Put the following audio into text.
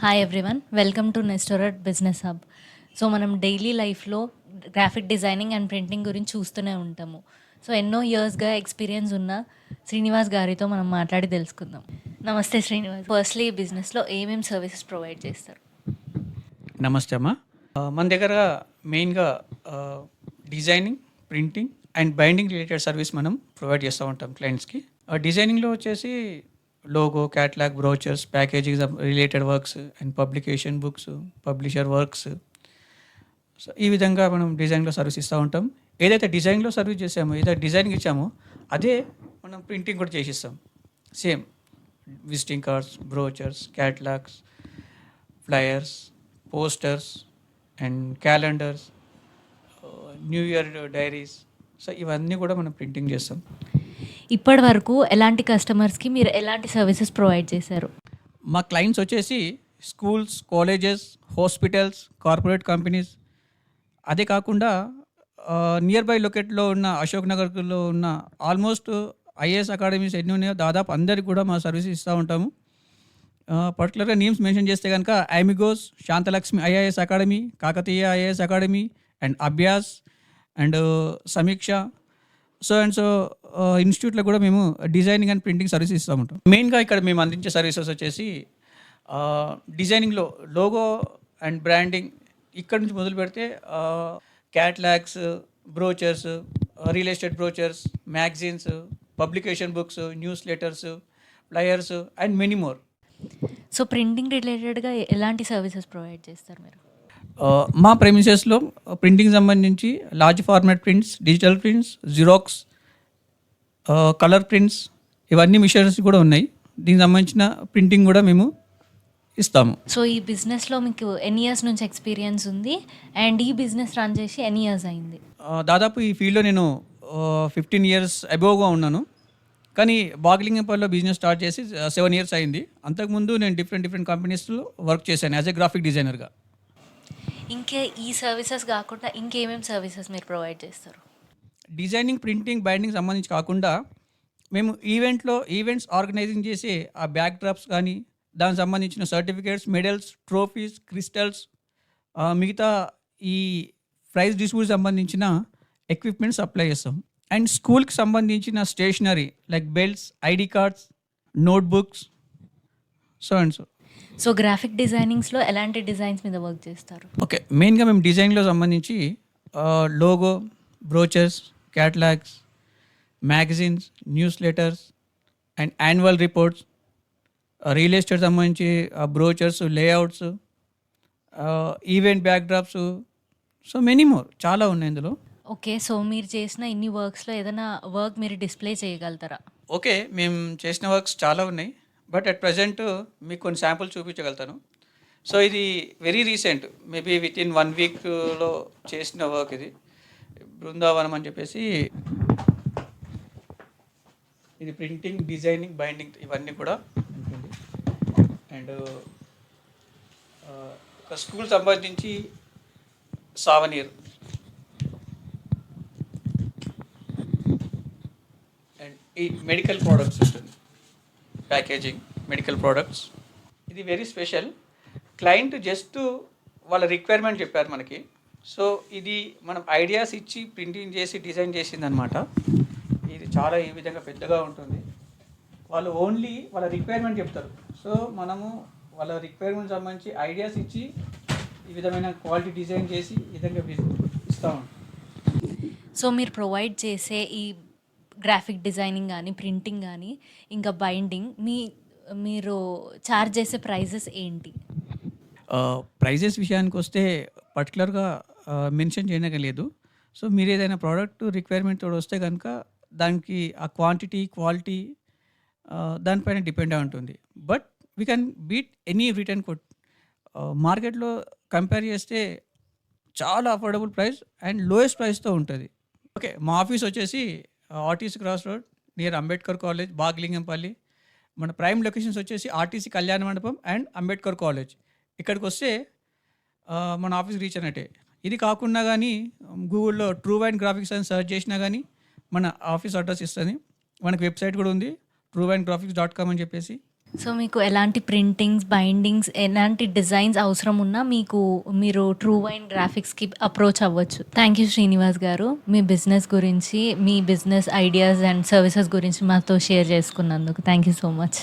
Hi everyone welcome to నెస్టోరట్ business hub so మనం daily లైఫ్లో గ్రాఫిక్ డిజైనింగ్ అండ్ ప్రింటింగ్ గురించి చూస్తూనే ఉంటాము. సో ఎన్నో ఇయర్స్గా ఎక్స్పీరియన్స్ ఉన్న శ్రీనివాస్ గారితో మనం మాట్లాడి తెలుసుకుందాం. నమస్తే శ్రీనివాస్. ఫస్ట్లీ బిజినెస్లో ఏమేమి సర్వీసెస్ ప్రొవైడ్ చేస్తారు? నమస్తే అమ్మా. మన దగ్గర మెయిన్గా designing printing and binding related service మనం ప్రొవైడ్ చేస్తూ ఉంటాం క్లయింట్స్కి ఆ, డిజైనింగ్లో వచ్చేసి logo catalog brochures packaging related works and publication books publisher works so ఈ విధంగా మనం డిజైన్లో సర్వీస్ ఇస్తూ ఉంటాం. ఏదైతే డిజైన్లో సర్వీస్ చేసామో ఏదైతే డిజైన్కి ఇచ్చామో అదే మనం ప్రింటింగ్ కూడా చేసిస్తాం. Same visiting cards brochures catalogs flyers posters and calendars new year diaries. So ఇవన్నీ కూడా మనం ప్రింటింగ్ చేస్తాం. ఇప్పటి వరకు ఎలాంటి కస్టమర్స్కి మీరు ఎలాంటి సర్వీసెస్ ప్రొవైడ్ చేశారు? మా క్లయింట్స్ వచ్చేసి schools colleges hospitals corporate companies అదే కాకుండా నియర్ బై లొకేట్లో ఉన్న అశోక్ నగర్లో ఉన్న ఆల్మోస్ట్ ఐఏఎస్ అకాడమీస్ ఎన్ని ఉన్నాయో దాదాపు అందరికి కూడా మా సర్వీస్ ఇస్తూ ఉంటాము. పర్టికులర్గా నేమ్స్ మెన్షన్ చేస్తే కనుక Amigos Shanthalakshmi IAS academy Kakatiya IAS academy and Abhyas and Sameeksha so and so ఇన్స్టిట్యూట్లో కూడా మేము డిజైనింగ్ అండ్ ప్రింటింగ్ సర్వీస్ ఇస్తూ ఉంటాం మెయిన్గా ఇక్కడ మేము అందించే సర్వీసెస్ వచ్చేసి డిజైనింగ్లో లోగో అండ్ బ్రాండింగ్ ఇక్కడ నుంచి మొదలు పెడితే catalogs brochures real estate brochures magazines publication books newsletters flyers and many more. So printing రిలేటెడ్గా ఎలాంటి సర్వీసెస్ ప్రొవైడ్ చేస్తారు మీరు? మా ప్రెమిసెస్లో ప్రింటింగ్ సంబంధించి large format prints digital prints xerox colour prints ఇవన్నీ మిషన్స్ కూడా ఉన్నాయి. దీనికి సంబంధించిన ప్రింటింగ్ కూడా మేము ఇస్తాము. సో ఈ బిజినెస్లో మీకు ఎన్ని ఇయర్స్ నుంచి ఎక్స్పీరియన్స్ ఉంది? అండ్ ఈ బిజినెస్ రన్ చేసి ఎన్ని ఇయర్స్ అయింది? దాదాపు ఈ ఫీల్డ్లో నేను ఫిఫ్టీన్ ఇయర్స్ అబోవ్గా ఉన్నాను. కానీ బాగ్లింగంపల్లిలో బిజినెస్ స్టార్ట్ చేసి సెవెన్ ఇయర్స్ అయింది. అంతకుముందు నేను డిఫరెంట్ డిఫరెంట్ కంపెనీస్లో వర్క్ చేశాను యాజ్ ఎ గ్రాఫిక్ డిజైనర్గా ఇంకే ఈ సర్వీసెస్ కాకుండా ఇంకేమేమి సర్వీసెస్ మీరు ప్రొవైడ్ చేస్తారు? డిజైనింగ్ ప్రింటింగ్ బైండింగ్ సంబంధించి కాకుండా మేము ఈవెంట్లో ఈవెంట్స్ ఆర్గనైజింగ్ చేసే ఆ బ్యాక్ డ్రాప్స్ కానీ దానికి సంబంధించిన సర్టిఫికేట్స్ మెడల్స్ ట్రోఫీస్ క్రిస్టల్స్ మిగతా ఈ ప్రైజ్ డిస్ట్రిబ్యూట్ సంబంధించిన ఎక్విప్మెంట్ సప్లై చేస్తాం. అండ్ స్కూల్కి సంబంధించిన stationery like belts ID cards notebooks so and so so graphic డిజైనింగ్స్లో ఎలాంటి డిజైన్స్ మీద వర్క్ చేస్తారు? ఓకే మెయిన్గా మేము డిజైన్లో సంబంధించి logo brochures catalogues magazines newsletters and annual reports real estate సంబంధించి brochures layouts event backdrops so many more చాలా ఉన్నాయి ఇందులో. ఓకే సో మీరు చేసిన ఇన్ని వర్క్స్లో ఏదైనా వర్క్ మీరు డిస్ప్లే చేయగలుగుతారా? ఓకే మేము చేసిన వర్క్స్ చాలా ఉన్నాయి. బట్ అట్ ప్రజెంట్ మీకు కొన్ని శాంపుల్ చూపించగలుగుతాను. సో ఇది very recent. Maybe with in one వీక్లో చేసిన వర్క్ ఇది. బృందావనం అని చెప్పేసి ఇది ప్రింటింగ్ డిజైనింగ్ బైండింగ్ ఇవన్నీ కూడా ఉంటుంది. అండ్ ఒక స్కూల్ సంబంధించి సావనీర్. అండ్ ఈ మెడికల్ ప్రోడక్ట్స్ ఉంటుంది. ప్యాకేజింగ్ మెడికల్ ప్రోడక్ట్స్ ఇది వెరీ స్పెషల్ క్లయింట్ జస్ట్ వాళ్ళ రిక్వైర్మెంట్ చెప్పారు మనకి. సో ఇది మనం ఐడియాస్ ఇచ్చి ప్రింటింగ్ చేసి డిజైన్ చేసిందనమాట ఇది చాలా ఈ విధంగా పెద్దగా ఉంటుంది. వాళ్ళు ఓన్లీ వాళ్ళ రిక్వైర్మెంట్ చెప్తారు. సో మనము వాళ్ళ రిక్వైర్మెంట్ సంబంధించి ఐడియాస్ ఇచ్చి ఈ విధమైన క్వాలిటీ డిజైన్ చేసి ఈ విధంగా ఇస్తాము. సో మీరు ప్రొవైడ్ చేసే ఈ గ్రాఫిక్ డిజైనింగ్ కానీ ప్రింటింగ్ కానీ ఇంకా బైండింగ్ మీ మీరు చార్జ్ చేసే ప్రైజెస్ ఏంటి? ప్రైజెస్ విషయానికి వస్తే పర్టికులర్గా మెన్షన్ చేయనగలేదు సో మీరు ఏదైనా ప్రోడక్ట్ రిక్వైర్మెంట్ తోడు వస్తే కనుక దానికి ఆ క్వాంటిటీ క్వాలిటీ దానిపైన డిపెండ్ అయి ఉంటుంది. But we can beat any return quote మార్కెట్లో కంపేర్ చేస్తే చాలా అఫోర్డబుల్ ప్రైస్ అండ్ లోయెస్ట్ ప్రైస్తో ఉంటుంది. ఓకే మా ఆఫీస్ వచ్చేసి RTC cross road near Ambedkar college Baghlingampally. మన ప్రైమ్ లొకేషన్స్ వచ్చేసి ఆర్టీసీ కళ్యాణ మండపం అండ్ అంబేద్కర్ కాలేజ్. ఇక్కడికి వస్తే మన ఆఫీస్ రీచ్ అయినట్టే. ఇది కాకుండా కానీ గూగుల్లో ట్రూ అండ్ గ్రాఫిక్స్ అని సెర్చ్ చేసినా కానీ మన ఆఫీస్ అడ్రస్ ఇస్తుంది. మనకి వెబ్సైట్ కూడా ఉంది true and graphics dot com అని చెప్పేసి. సో మీకు ఎలాంటి ప్రింటింగ్స్ బైండింగ్స్ ఎలాంటి డిజైన్స్ అవసరం ఉన్నా మీకు మీరు ట్రూ వైన్ గ్రాఫిక్స్కి అప్రోచ్ అవ్వచ్చు. Thank you Srinivas garu. Me business గురించి మీ బిజినెస్ ఐడియాస్ అండ్ సర్వీసెస్ గురించి మాతో షేర్ చేసుకున్నందుకు. Thank you so much